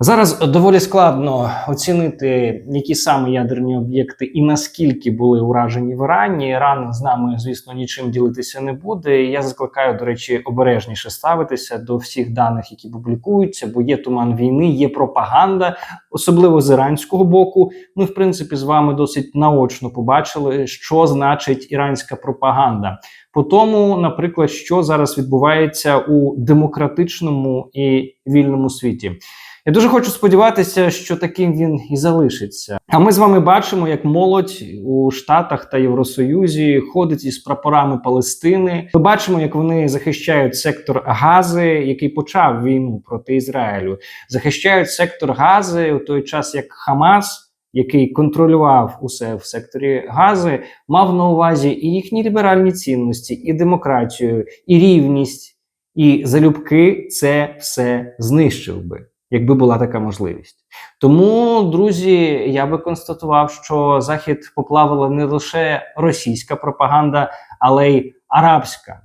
Зараз доволі складно оцінити, які саме ядерні об'єкти і наскільки були уражені в Ірані. Іран з нами, звісно, нічим ділитися не буде. Я закликаю, до речі, обережніше ставитися до всіх даних, які публікуються, бо є туман війни, є пропаганда, особливо з іранського боку. Ми, в принципі, з вами досить наочно побачили, що значить іранська пропаганда. По тому, наприклад, що зараз відбувається у демократичному і вільному світі. Я дуже хочу сподіватися, що таким він і залишиться. А ми з вами бачимо, як молодь у Штатах та Євросоюзі ходить із прапорами Палестини. Ми бачимо, як вони захищають сектор Гази, який почав війну проти Ізраїлю. Захищають сектор Гази у той час, як Хамас. Який контролював усе в секторі Гази, мав на увазі і їхні ліберальні цінності, і демократію, і рівність, і залюбки це все знищив би якби була така можливість. Тому, друзі, я би констатував, що Захід поплавила не лише російська пропаганда, але й арабська.